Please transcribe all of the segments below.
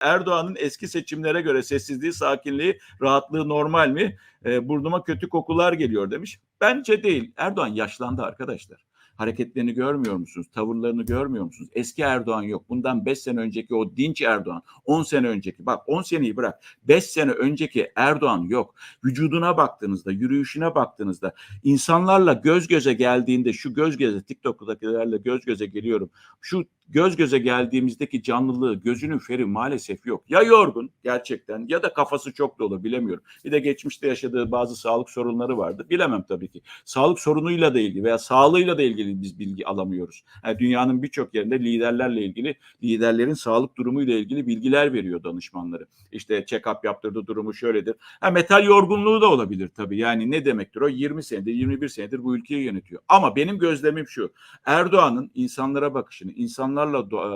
Erdoğan'ın eski seçimlere göre sessizliği, sakinliği, rahatlığı normal mi? E, burnuma kötü kokular geliyor demiş. Bence değil. Erdoğan yaşlandı arkadaşlar. Hareketlerini görmüyor musunuz? Tavırlarını görmüyor musunuz? Eski Erdoğan yok. Bundan 5 sene önceki o dinç Erdoğan, 10 sene önceki, bak 10 seneyi bırak, 5 sene önceki Erdoğan yok. Vücuduna baktığınızda, yürüyüşüne baktığınızda, insanlarla göz göze geldiğinde, şu göz göze, TikTok'takilerle göz göze geliyorum. Şu göz göze geldiğimizdeki canlılığı, gözünün feri maalesef yok. Ya yorgun gerçekten ya da kafası çok dolu bilemiyorum. Bir de geçmişte yaşadığı bazı sağlık sorunları vardı. Bilemem tabii ki. Sağlık sorunuyla da ilgili veya sağlığıyla da ilgili biz bilgi alamıyoruz. Yani dünyanın birçok yerinde liderlerle ilgili, liderlerin sağlık durumuyla ilgili bilgiler veriyor danışmanları. İşte check-up yaptırdığı durumu şöyledir. Ha, metal yorgunluğu da olabilir tabii. Yani ne demektir o? 20 senedir, 21 senedir bu ülkeyi yönetiyor. Ama benim gözlemim şu. Erdoğan'ın insanlara bakışını, insanlarla e,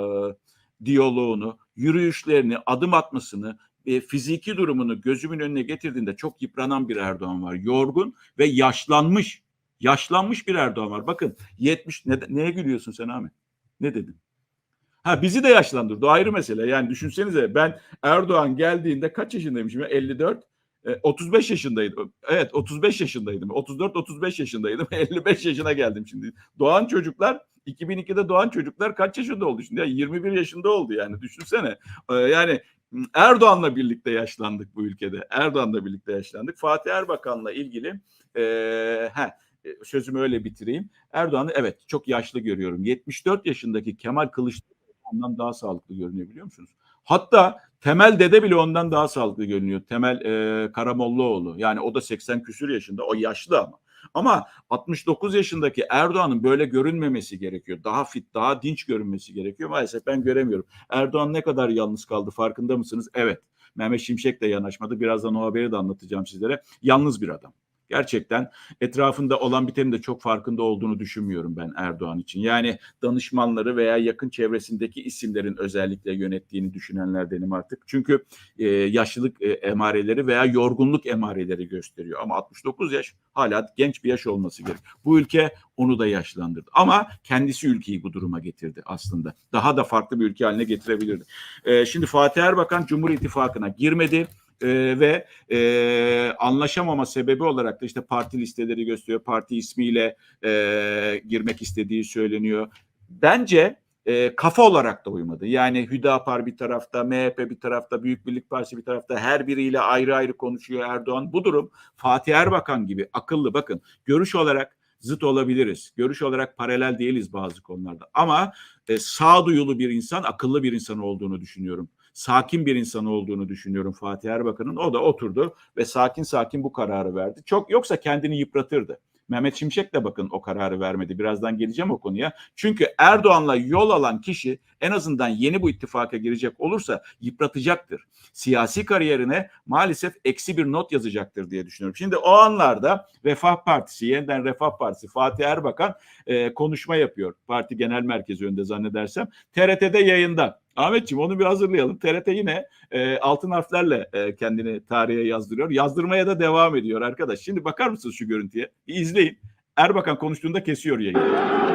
diyaloğunu, yürüyüşlerini, adım atmasını, e, fiziki durumunu gözümün önüne getirdiğinde çok yıpranan bir Erdoğan var. Yorgun ve yaşlanmış. Yaşlanmış bir Erdoğan var. Bakın 70 ne, neye gülüyorsun sen Ahmet? Ne dedin? Ha bizi de yaşlandırdı. O ayrı mesele. Yani düşünsenize ben Erdoğan geldiğinde kaç yaşındaymışım? ya? 54 e, 35 yaşındaydım. Evet 35 yaşındaydım. 34-35 yaşındaydım. 55 yaşına geldim şimdi. Doğan çocuklar 2002'de doğan çocuklar kaç yaşında oldu şimdi? Ya 21 yaşında oldu yani düşünsene. Ee, yani Erdoğan'la birlikte yaşlandık bu ülkede. Erdoğan'la birlikte yaşlandık. Fatih Erbakan'la ilgili e, heh, e, sözümü öyle bitireyim. Erdoğan'ı evet çok yaşlı görüyorum. 74 yaşındaki Kemal Kılıçdaroğlu ondan daha sağlıklı görünüyor biliyor musunuz? Hatta Temel Dede bile ondan daha sağlıklı görünüyor. Temel e, Karamollaoğlu. Yani o da 80 küsür yaşında. O yaşlı ama. Ama 69 yaşındaki Erdoğan'ın böyle görünmemesi gerekiyor. Daha fit, daha dinç görünmesi gerekiyor. Maalesef ben göremiyorum. Erdoğan ne kadar yalnız kaldı farkında mısınız? Evet. Mehmet Şimşek de yanaşmadı. Birazdan o haberi de anlatacağım sizlere. Yalnız bir adam. Gerçekten etrafında olan bitenin de çok farkında olduğunu düşünmüyorum ben Erdoğan için. Yani danışmanları veya yakın çevresindeki isimlerin özellikle yönettiğini düşünenlerdenim artık. Çünkü e, yaşlılık e, emareleri veya yorgunluk emareleri gösteriyor. Ama 69 yaş hala genç bir yaş olması gerek. Bu ülke onu da yaşlandırdı. Ama kendisi ülkeyi bu duruma getirdi aslında. Daha da farklı bir ülke haline getirebilirdi. E, şimdi Fatih Erbakan Cumhur İttifakı'na girmedi e, ve e, anlaşamama sebebi olarak da işte parti listeleri gösteriyor. Parti ismiyle e, girmek istediği söyleniyor. Bence e, kafa olarak da uymadı. Yani Hüdapar bir tarafta, MHP bir tarafta, Büyük Birlik Partisi bir tarafta her biriyle ayrı ayrı konuşuyor Erdoğan. Bu durum Fatih Erbakan gibi akıllı bakın görüş olarak zıt olabiliriz. Görüş olarak paralel değiliz bazı konularda. Ama e, sağduyulu bir insan, akıllı bir insan olduğunu düşünüyorum sakin bir insan olduğunu düşünüyorum Fatih Erbakan'ın. O da oturdu ve sakin sakin bu kararı verdi. Çok yoksa kendini yıpratırdı. Mehmet Şimşek de bakın o kararı vermedi. Birazdan geleceğim o konuya. Çünkü Erdoğan'la yol alan kişi en azından yeni bu ittifaka girecek olursa yıpratacaktır. Siyasi kariyerine maalesef eksi bir not yazacaktır diye düşünüyorum. Şimdi o anlarda Refah Partisi, yeniden Refah Partisi Fatih Erbakan e, konuşma yapıyor. Parti Genel Merkezi önünde zannedersem. TRT'de yayında. Ahmetciğim onu bir hazırlayalım. TRT yine e, altın harflerle e, kendini tarihe yazdırıyor. Yazdırmaya da devam ediyor arkadaş. Şimdi bakar mısınız şu görüntüye? Bir izleyin. Erbakan konuştuğunda kesiyor yayını.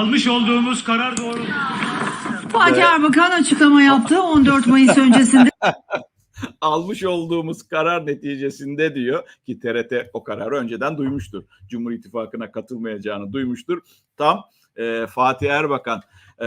Almış olduğumuz karar doğru. Fatih Erbakan açıklama yaptı 14 Mayıs öncesinde. almış olduğumuz karar neticesinde diyor ki TRT o kararı önceden duymuştur. Cumhur İttifakı'na katılmayacağını duymuştur. Tam e, Fatih Erbakan e,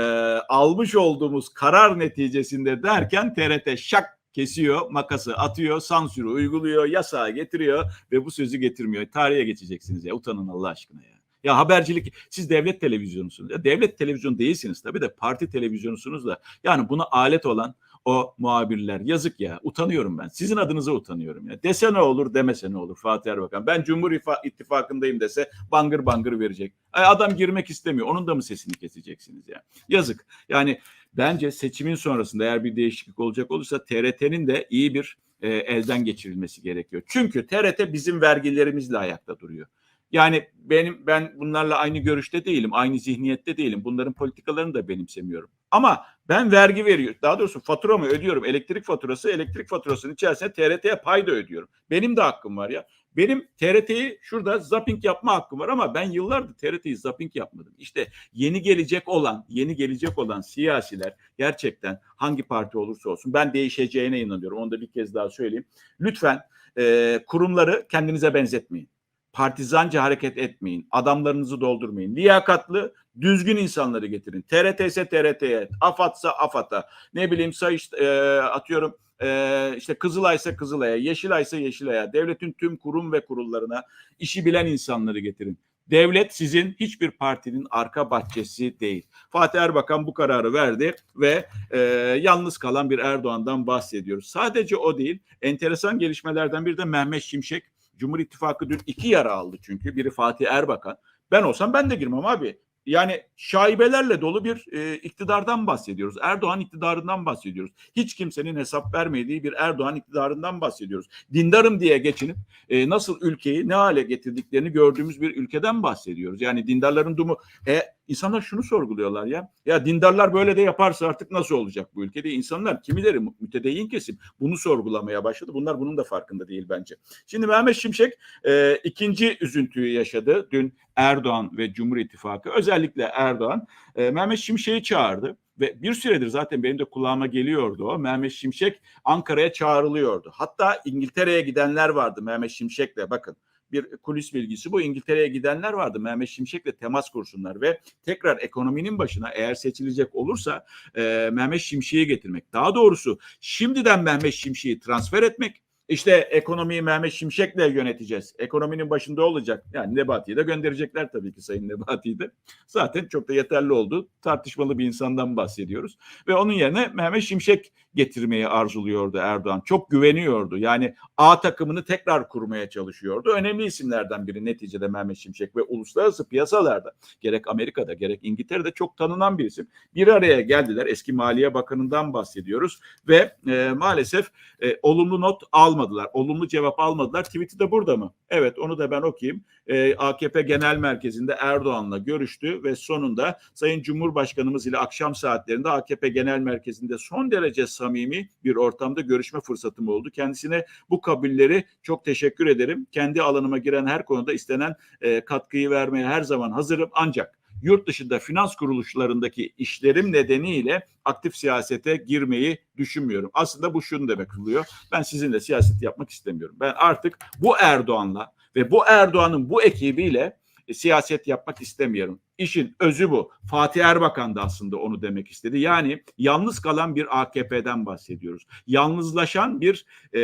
almış olduğumuz karar neticesinde derken TRT şak kesiyor, makası atıyor, sansürü uyguluyor, yasağı getiriyor ve bu sözü getirmiyor. Tarihe geçeceksiniz ya utanın Allah aşkına ya. Ya habercilik siz devlet televizyonusunuz. Ya devlet televizyonu değilsiniz tabii de parti televizyonusunuz da. Yani buna alet olan o muhabirler. Yazık ya. Utanıyorum ben. Sizin adınıza utanıyorum ya. Dese ne olur, demese ne olur Fatih Erbakan. Ben Cumhur İfa- İttifakı'ndayım dese bangır bangır verecek. Ay adam girmek istemiyor. Onun da mı sesini keseceksiniz ya? Yazık. Yani bence seçimin sonrasında eğer bir değişiklik olacak olursa TRT'nin de iyi bir e, elden geçirilmesi gerekiyor. Çünkü TRT bizim vergilerimizle ayakta duruyor. Yani benim ben bunlarla aynı görüşte değilim, aynı zihniyette değilim. Bunların politikalarını da benimsemiyorum. Ama ben vergi veriyorum. Daha doğrusu faturamı ödüyorum. Elektrik faturası, elektrik faturasının içerisine TRT'ye pay da ödüyorum. Benim de hakkım var ya. Benim TRT'yi şurada zapping yapma hakkım var ama ben yıllardır TRT'yi zapping yapmadım. İşte yeni gelecek olan, yeni gelecek olan siyasiler gerçekten hangi parti olursa olsun ben değişeceğine inanıyorum. Onu da bir kez daha söyleyeyim. Lütfen e, kurumları kendinize benzetmeyin. Partizanca hareket etmeyin. Adamlarınızı doldurmayın. Liyakatlı, düzgün insanları getirin. TRT ise TRT'ye, AFAD'sa AFAD'a, ne bileyim sayış e, atıyorum e, işte Kızılay ise Kızılay'a, Yeşilay ise Yeşilay'a, devletin tüm kurum ve kurullarına işi bilen insanları getirin. Devlet sizin hiçbir partinin arka bahçesi değil. Fatih Erbakan bu kararı verdi ve e, yalnız kalan bir Erdoğan'dan bahsediyoruz. Sadece o değil, enteresan gelişmelerden bir de Mehmet Şimşek. Cumhur İttifakı dün iki yara aldı çünkü. Biri Fatih Erbakan. Ben olsam ben de girmem abi. Yani şaibelerle dolu bir e, iktidardan bahsediyoruz. Erdoğan iktidarından bahsediyoruz. Hiç kimsenin hesap vermediği bir Erdoğan iktidarından bahsediyoruz. Dindarım diye geçinip e, nasıl ülkeyi ne hale getirdiklerini gördüğümüz bir ülkeden bahsediyoruz. Yani dindarların dumu e, insanlar şunu sorguluyorlar ya. Ya dindarlar böyle de yaparsa artık nasıl olacak bu ülkede? İnsanlar kimileri mütedeyyin kesim bunu sorgulamaya başladı. Bunlar bunun da farkında değil bence. Şimdi Mehmet Şimşek e, ikinci üzüntüyü yaşadı. Dün Erdoğan ve Cumhur İttifakı özellikle Erdoğan e, Mehmet Şimşek'i çağırdı ve bir süredir zaten benim de kulağıma geliyordu o. Mehmet Şimşek Ankara'ya çağrılıyordu. Hatta İngiltere'ye gidenler vardı Mehmet Şimşek'le bakın. Bir kulis bilgisi bu. İngiltere'ye gidenler vardı. Mehmet Şimşek'le temas kursunlar ve tekrar ekonominin başına eğer seçilecek olursa e, Mehmet Şimşek'i getirmek. Daha doğrusu şimdiden Mehmet Şimşek'i transfer etmek işte ekonomiyi Mehmet Şimşek'le yöneteceğiz. Ekonominin başında olacak. Yani Nebati'yi de gönderecekler tabii ki Sayın Nebati'yi de. Zaten çok da yeterli oldu. Tartışmalı bir insandan bahsediyoruz. Ve onun yerine Mehmet Şimşek getirmeyi arzuluyordu Erdoğan. Çok güveniyordu. Yani A takımını tekrar kurmaya çalışıyordu. Önemli isimlerden biri neticede Mehmet Şimşek ve uluslararası piyasalarda gerek Amerika'da gerek İngiltere'de çok tanınan bir isim. Bir araya geldiler. Eski Maliye Bakanı'ndan bahsediyoruz ve e, maalesef e, olumlu not almadılar. Olumlu cevap almadılar. Tweet'i de burada mı? Evet onu da ben okuyayım. E, AKP Genel Merkezi'nde Erdoğan'la görüştü ve sonunda Sayın Cumhurbaşkanımız ile akşam saatlerinde AKP Genel Merkezi'nde son derece samimi bir ortamda görüşme fırsatım oldu. Kendisine bu kabulleri çok teşekkür ederim. Kendi alanıma giren her konuda istenen e, katkıyı vermeye her zaman hazırım. Ancak yurt dışında finans kuruluşlarındaki işlerim nedeniyle aktif siyasete girmeyi düşünmüyorum. Aslında bu şunu demek oluyor. Ben sizinle siyaset yapmak istemiyorum. Ben artık bu Erdoğan'la ve bu Erdoğan'ın bu ekibiyle e, siyaset yapmak istemiyorum. İşin özü bu. Fatih Erbakan da aslında onu demek istedi. Yani yalnız kalan bir AKP'den bahsediyoruz. Yalnızlaşan bir e,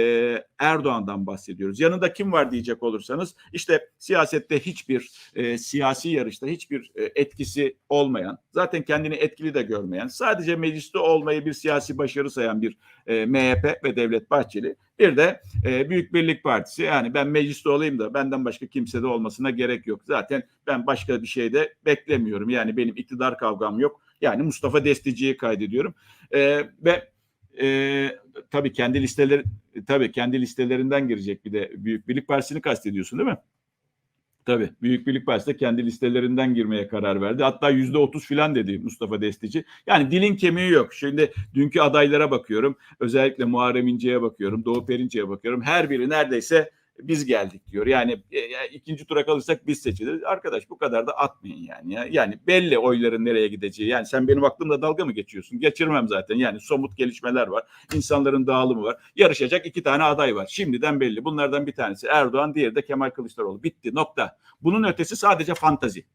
Erdoğan'dan bahsediyoruz. Yanında kim var diyecek olursanız işte siyasette hiçbir e, siyasi yarışta hiçbir e, etkisi olmayan, zaten kendini etkili de görmeyen, sadece mecliste olmayı bir siyasi başarı sayan bir e, MHP ve Devlet Bahçeli. Bir de e, Büyük Birlik Partisi yani ben mecliste olayım da benden başka kimse de olmasına gerek yok. Zaten ben başka bir şey de beklemiyorum. Yani benim iktidar kavgam yok. Yani Mustafa Destici'yi kaydediyorum. E, ve e, tabii kendi listeleri tabii kendi listelerinden girecek bir de Büyük Birlik Partisi'ni kastediyorsun değil mi? Tabii Büyük Birlik Partisi de kendi listelerinden girmeye karar verdi. Hatta yüzde otuz filan dedi Mustafa Destici. Yani dilin kemiği yok. Şimdi dünkü adaylara bakıyorum. Özellikle Muharrem İnce'ye bakıyorum. Doğu Perinçek'e bakıyorum. Her biri neredeyse biz geldik diyor. Yani e, ikinci tura kalırsak biz seçiliriz. Arkadaş bu kadar da atmayın yani. Ya. Yani belli oyların nereye gideceği. Yani sen benim aklımda dalga mı geçiyorsun? Geçirmem zaten. Yani somut gelişmeler var. İnsanların dağılımı var. Yarışacak iki tane aday var. Şimdiden belli. Bunlardan bir tanesi Erdoğan, diğeri de Kemal Kılıçdaroğlu. Bitti nokta. Bunun ötesi sadece fantazi.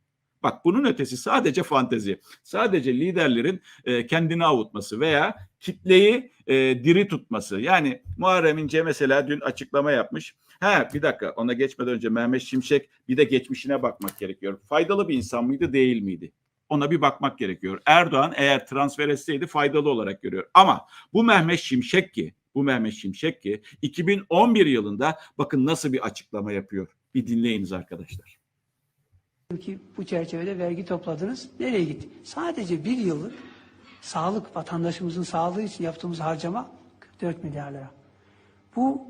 Bak bunun ötesi sadece fantezi. Sadece liderlerin e, kendini avutması veya kitleyi e, diri tutması. Yani Muharrem İnce mesela dün açıklama yapmış. Ha bir dakika ona geçmeden önce Mehmet Şimşek bir de geçmişine bakmak gerekiyor. Faydalı bir insan mıydı değil miydi? Ona bir bakmak gerekiyor. Erdoğan eğer transfer etseydi faydalı olarak görüyor. Ama bu Mehmet Şimşek ki, bu Mehmet Şimşek ki 2011 yılında bakın nasıl bir açıklama yapıyor. Bir dinleyiniz arkadaşlar. Ki bu çerçevede vergi topladınız. Nereye gitti? Sadece bir yıllık sağlık, vatandaşımızın sağlığı için yaptığımız harcama 44 milyar lira. Bu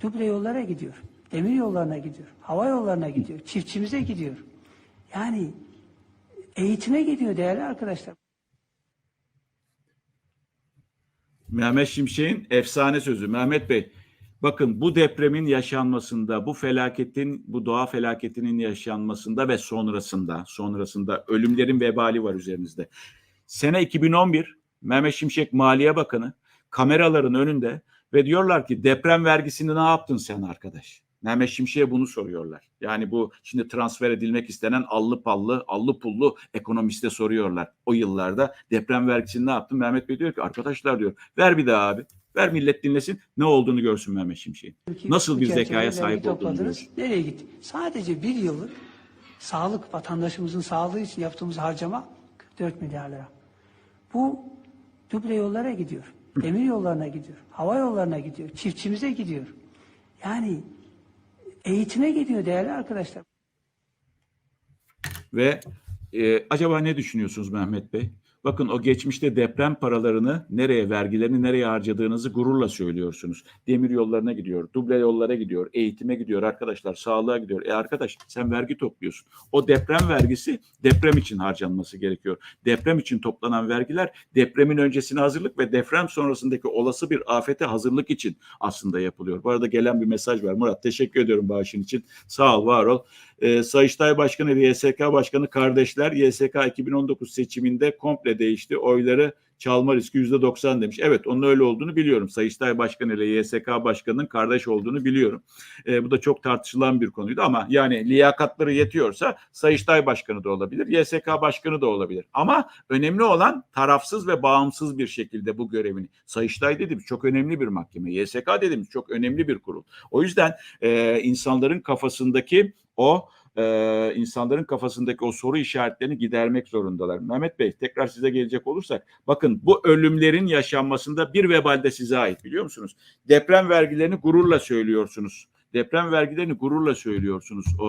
duble yollara gidiyor. Demir yollarına gidiyor. Hava yollarına gidiyor. Çiftçimize gidiyor. Yani eğitime gidiyor değerli arkadaşlar. Mehmet Şimşek'in efsane sözü. Mehmet Bey, bakın bu depremin yaşanmasında, bu felaketin, bu doğa felaketinin yaşanmasında ve sonrasında, sonrasında ölümlerin vebali var üzerinizde. Sene 2011, Mehmet Şimşek Maliye Bakanı kameraların önünde ve diyorlar ki deprem vergisini ne yaptın sen arkadaş? Mehmet Şimşek'e bunu soruyorlar. Yani bu şimdi transfer edilmek istenen allı pallı, allı pullu ekonomiste soruyorlar. O yıllarda deprem vergisini ne yaptın? Mehmet Bey diyor ki arkadaşlar diyor ver bir daha abi. Ver millet dinlesin ne olduğunu görsün Mehmet Şimşek'in. Ki Nasıl bir zekaya sahip olduğunu. Nereye gitti? Sadece bir yıllık sağlık, vatandaşımızın sağlığı için yaptığımız harcama 44 milyar lira. Bu duble yollara gidiyor. Demir yollarına gidiyor. Hava yollarına gidiyor. Çiftçimize gidiyor. Yani eğitime gidiyor değerli arkadaşlar. Ve e, acaba ne düşünüyorsunuz Mehmet Bey? Bakın o geçmişte deprem paralarını nereye, vergilerini nereye harcadığınızı gururla söylüyorsunuz. Demir yollarına gidiyor, duble yollara gidiyor, eğitime gidiyor arkadaşlar, sağlığa gidiyor. E arkadaş sen vergi topluyorsun. O deprem vergisi deprem için harcanması gerekiyor. Deprem için toplanan vergiler depremin öncesine hazırlık ve deprem sonrasındaki olası bir afete hazırlık için aslında yapılıyor. Bu arada gelen bir mesaj var. Murat teşekkür ediyorum bağışın için. Sağ ol, var ol. Ee, Sayıştay Başkanı ve YSK Başkanı kardeşler YSK 2019 seçiminde komple değişti. Oyları çalma riski %90 demiş. Evet onun öyle olduğunu biliyorum. Sayıştay Başkanı ile YSK Başkanı'nın kardeş olduğunu biliyorum. Ee, bu da çok tartışılan bir konuydu ama yani liyakatları yetiyorsa Sayıştay Başkanı da olabilir, YSK Başkanı da olabilir. Ama önemli olan tarafsız ve bağımsız bir şekilde bu görevini. Sayıştay dediğimiz çok önemli bir mahkeme. YSK dediğimiz çok önemli bir kurul. O yüzden e, insanların kafasındaki o e, insanların kafasındaki o soru işaretlerini gidermek zorundalar. Mehmet Bey tekrar size gelecek olursak bakın bu ölümlerin yaşanmasında bir vebal de size ait biliyor musunuz? Deprem vergilerini gururla söylüyorsunuz. Deprem vergilerini gururla söylüyorsunuz o,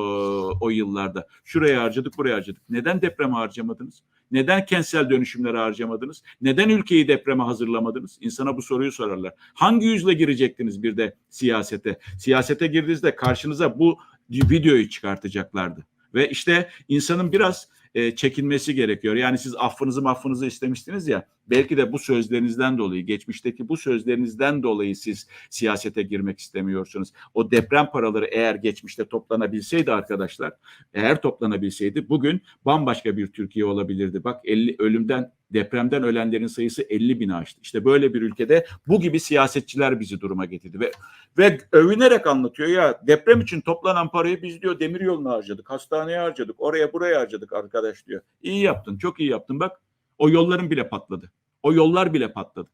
o yıllarda. Şuraya harcadık, buraya harcadık. Neden depreme harcamadınız? Neden kentsel dönüşümlere harcamadınız? Neden ülkeyi depreme hazırlamadınız? İnsana bu soruyu sorarlar. Hangi yüzle girecektiniz bir de siyasete? Siyasete girdiğinizde karşınıza bu videoyu çıkartacaklardı. Ve işte insanın biraz e, çekinmesi gerekiyor. Yani siz affınızı maffınızı istemiştiniz ya belki de bu sözlerinizden dolayı geçmişteki bu sözlerinizden dolayı siz siyasete girmek istemiyorsunuz. O deprem paraları eğer geçmişte toplanabilseydi arkadaşlar eğer toplanabilseydi bugün bambaşka bir Türkiye olabilirdi. Bak 50 ölümden depremden ölenlerin sayısı 50 bini aştı. İşte böyle bir ülkede bu gibi siyasetçiler bizi duruma getirdi ve ve övünerek anlatıyor ya deprem için toplanan parayı biz diyor demir yoluna harcadık, hastaneye harcadık, oraya buraya harcadık arkadaş diyor. İyi yaptın, çok iyi yaptın bak. O yolların bile patladı. O yollar bile patladı.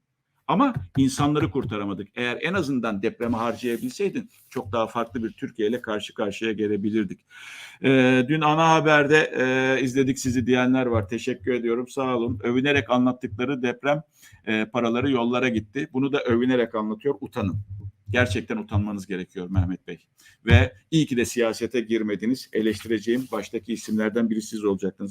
Ama insanları kurtaramadık. Eğer en azından depreme harcayabilseydin çok daha farklı bir Türkiye ile karşı karşıya gelebilirdik. Ee, dün ana haberde e, izledik sizi diyenler var. Teşekkür ediyorum. Sağ olun. Övünerek anlattıkları deprem e, paraları yollara gitti. Bunu da övünerek anlatıyor. Utanın. Gerçekten utanmanız gerekiyor Mehmet Bey. Ve iyi ki de siyasete girmediniz. Eleştireceğim baştaki isimlerden biri siz olacaktınız.